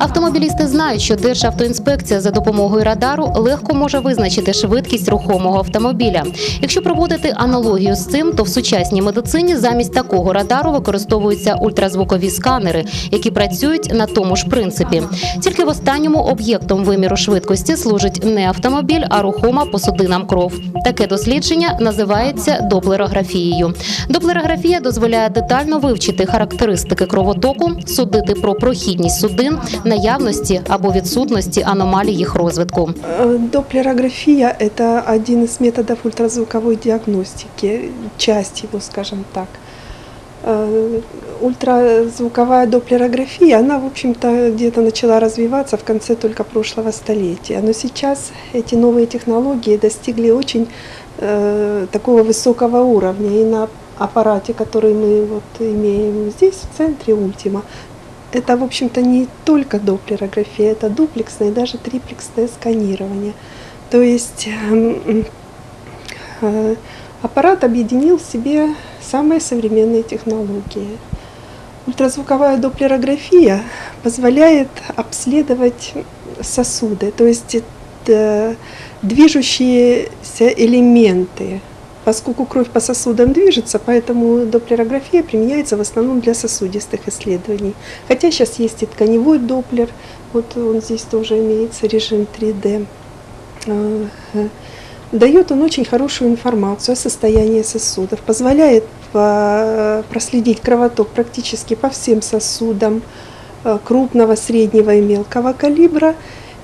Автомобілісти знають, що Державтоінспекція за допомогою радару легко може визначити швидкість рухомого автомобіля. Якщо проводити аналогію з цим, то в сучасній медицині замість такого радару використовуються ультразвукові сканери, які працюють на тому ж принципі. Тільки в останньому об'єктом виміру швидкості служить не автомобіль, а рухома по судинам кров. Таке дослідження називається доплерографією. Доплерографія дозволяє детально вивчити характеристики кровотоку, судити про прохідність судин, наявності або відсутності аномалій їх розвитку. Э, Доплерография – это один из методов ультразвуковой диагностики, часть его, скажем так. Э, Ультразвуковая доплерография, она, в общем-то, где-то начала развиваться в конце только прошлого столетия. Но сейчас эти новые технологии достигли очень э, такого высокого уровня. И на аппарате, который мы вот имеем здесь, в центре Ультима, это, в общем-то, не только доплерография, это дуплексное и даже триплексное сканирование. То есть эм, э, аппарат объединил в себе самые современные технологии. Ультразвуковая доплерография позволяет обследовать сосуды, то есть это движущиеся элементы. Поскольку кровь по сосудам движется, поэтому доплерография применяется в основном для сосудистых исследований. Хотя сейчас есть и тканевой доплер, вот он здесь тоже имеется режим 3D. Э, э, Дает он очень хорошую информацию о состоянии сосудов, позволяет проследить кровоток практически по всем сосудам э, крупного, среднего и мелкого калибра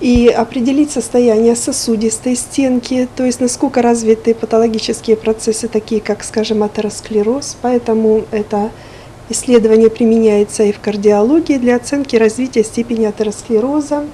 и определить состояние сосудистой стенки, то есть насколько развиты патологические процессы, такие как, скажем, атеросклероз. Поэтому это исследование применяется и в кардиологии для оценки развития степени атеросклероза,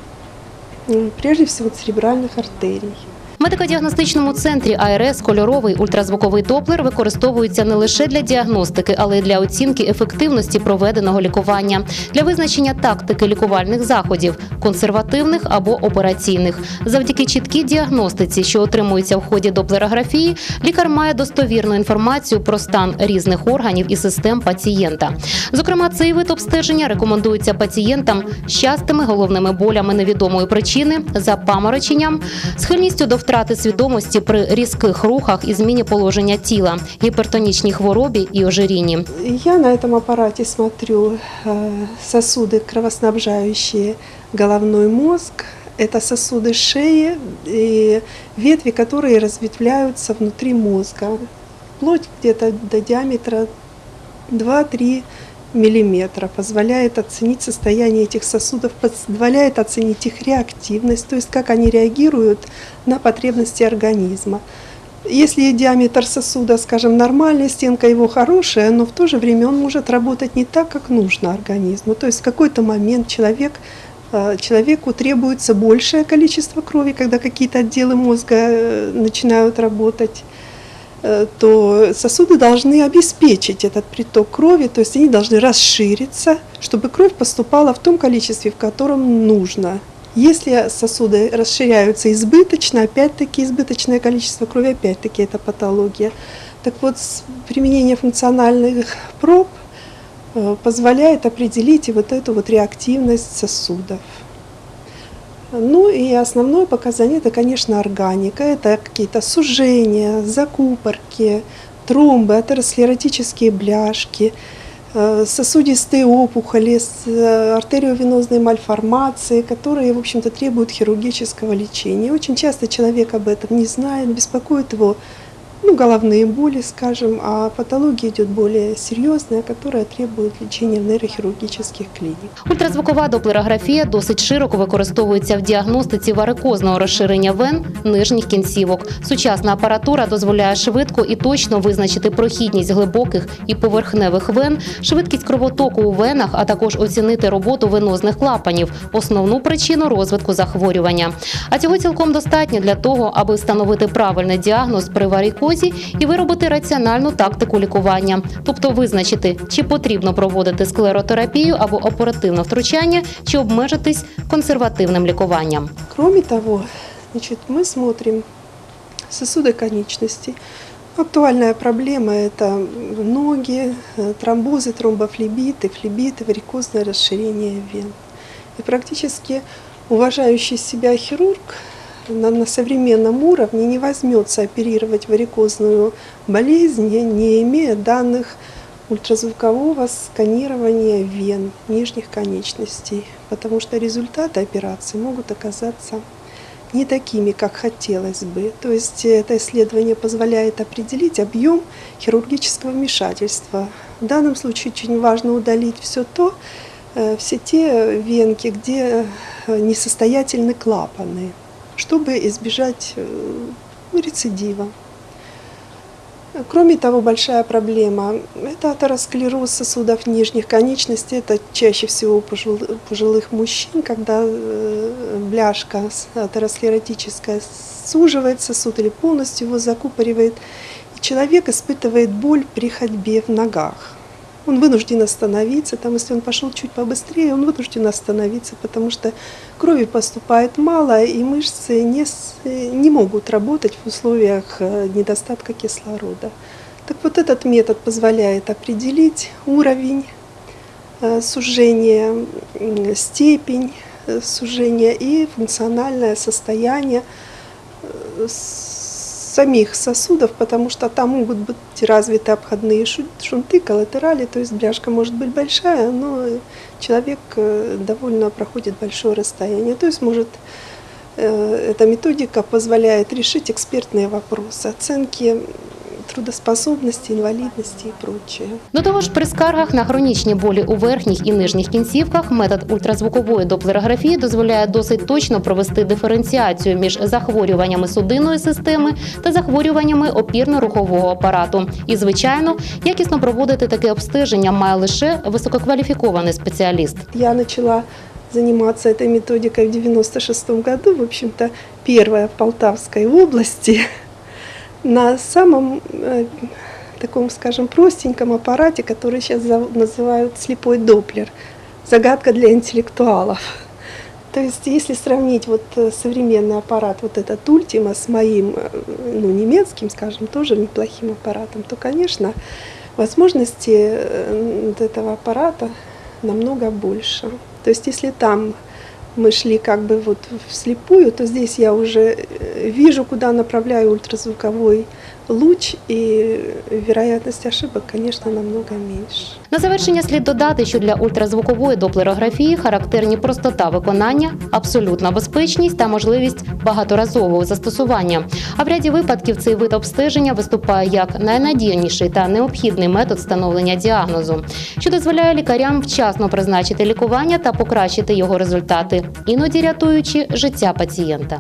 прежде всего церебральных артерий. Медико-діагностичному центрі АРС кольоровий ультразвуковий доплер використовується не лише для діагностики, але й для оцінки ефективності проведеного лікування, для визначення тактики лікувальних заходів, консервативних або операційних. Завдяки чіткій діагностиці, що отримується в ході доплерографії, лікар має достовірну інформацію про стан різних органів і систем пацієнта. Зокрема, цей вид обстеження рекомендується пацієнтам з частими головними болями невідомої причини, запамороченням, схильністю до втрати свідомості при різких рухах і зміні положення тіла, гіпертонічній хворобі і ожирінні. Я на этом аппарате смотрю э, сосуды, кровоснабжающие головной мозг. Это сосуды шеи и ветви, которые разветвляются внутри мозга. Вплоть где-то до диаметра 2-3 миллиметра. Позволяет оценить состояние этих сосудов, позволяет оценить их реактивность, то есть как они реагируют на потребности организма. Если диаметр сосуда, скажем, нормальный, стенка его хорошая, но в то же время он может работать не так, как нужно организму. То есть в какой-то момент человек, э, человеку требуется большее количество крови, когда какие-то отделы мозга э, начинают работать то сосуды должны обеспечить этот приток крови, то есть они должны расшириться, чтобы кровь поступала в том количестве, в котором нужно. Если сосуды расширяются избыточно, опять-таки избыточное количество крови, опять-таки это патология. Так вот, применение функциональных проб э, позволяет определить и вот эту вот реактивность сосудов. Ну и основное показание это, конечно, органика. Это какие-то сужения, закупорки, тромбы, атеросклеротические бляшки, э, сосудистые опухоли, э, артериовенозные мальформации, которые, в общем-то, требуют хирургического лечения. Очень часто человек об этом не знает, беспокоит его ну, головные боли, скажем, а патология идет более серьезная, которая требует лечения в нейрохирургических клиниках. Ультразвукова доплерографія досить широко використовується в діагностиці варикозного розширення вен нижніх кінцівок. Сучасна апаратура дозволяє швидко і точно визначити прохідність глибоких і поверхневих вен, швидкість кровотоку у венах, а також оцінити роботу венозних клапанів, основну причину розвитку захворювання. А цього цілком достатньо для того, аби встановити правильний діагноз при варикозі і виробити раціональну тактику лікування, тобто визначити, чи потрібно проводити склеротерапію або оперативне втручання, чи обмежитись консервативним лікуванням. Кроме того, значит, мы смотрим сосуды конечностей. Актуальная проблема – это ноги, э, тромбозы, тромбофлебиты, флебиты, варикозное расширение вен. И практически уважающий себя хирург на, на современном уровне не возьмется оперировать варикозную болезнь, не имея данных ультразвукового сканирования вен нижних конечностей, потому что результаты операции могут оказаться не такими, как хотелось бы. То есть это исследование позволяет определить объем хирургического вмешательства. В данном случае очень важно удалить все то, э, все те венки, где э, несостоятельны клапаны, чтобы избежать э, рецидива. Кроме того, большая проблема – это атеросклероз сосудов нижних конечностей. Это чаще всего у пожилых, мужчин, когда э, бляшка атеросклеротическая суживает сосуд или полностью его закупоривает. И человек испытывает боль при ходьбе в ногах. Он вынужден остановиться, там, если он пошел чуть побыстрее, он вынужден остановиться, потому что крови поступает мало, и мышцы не, не могут работать в условиях э, недостатка кислорода. Так вот этот метод позволяет определить уровень э, сужения, степень э, сужения и функциональное состояние самих сосудов, потому что там могут быть развиты обходные шу- шунты, коллатерали, то есть бляшка может быть большая, но человек э, довольно проходит большое расстояние, то есть может э, эта методика позволяет решить экспертные вопросы, оценки трудоспособности, інвалідності і прочее. До того ж, при скаргах на хронічні болі у верхніх і нижніх кінцівках метод ультразвукової доплерографії дозволяє досить точно провести диференціацію між захворюваннями судинної системи та захворюваннями опірно-рухового апарату. І, звичайно, якісно проводити таке обстеження має лише висококваліфікований спеціаліст. Я начала заниматься этой методикой в 96 году, в общем-то, первая в Полтавской области, на самом э, таком, скажем, простеньком аппарате, который сейчас называют слепой доплер. Загадка для интеллектуалов. То есть, если сравнить вот э, современный аппарат, вот этот Ultima с моим, э, ну, немецким, скажем, тоже неплохим аппаратом, то, конечно, возможности этого аппарата намного больше. То есть, если там мы шли как бы вот вслепую, то здесь я уже э, вижу, куда направляю ультразвуковой луч, и вероятность ошибок, конечно, намного меньше. На завершення слід додати, що для ультразвукової доплерографії характерні простота виконання, абсолютна безпечність та можливість багаторазового застосування. А в ряді випадків цей вид обстеження виступає як найнадійніший та необхідний метод встановлення діагнозу, що дозволяє лікарям вчасно призначити лікування та покращити його результати, іноді рятуючи життя пацієнта.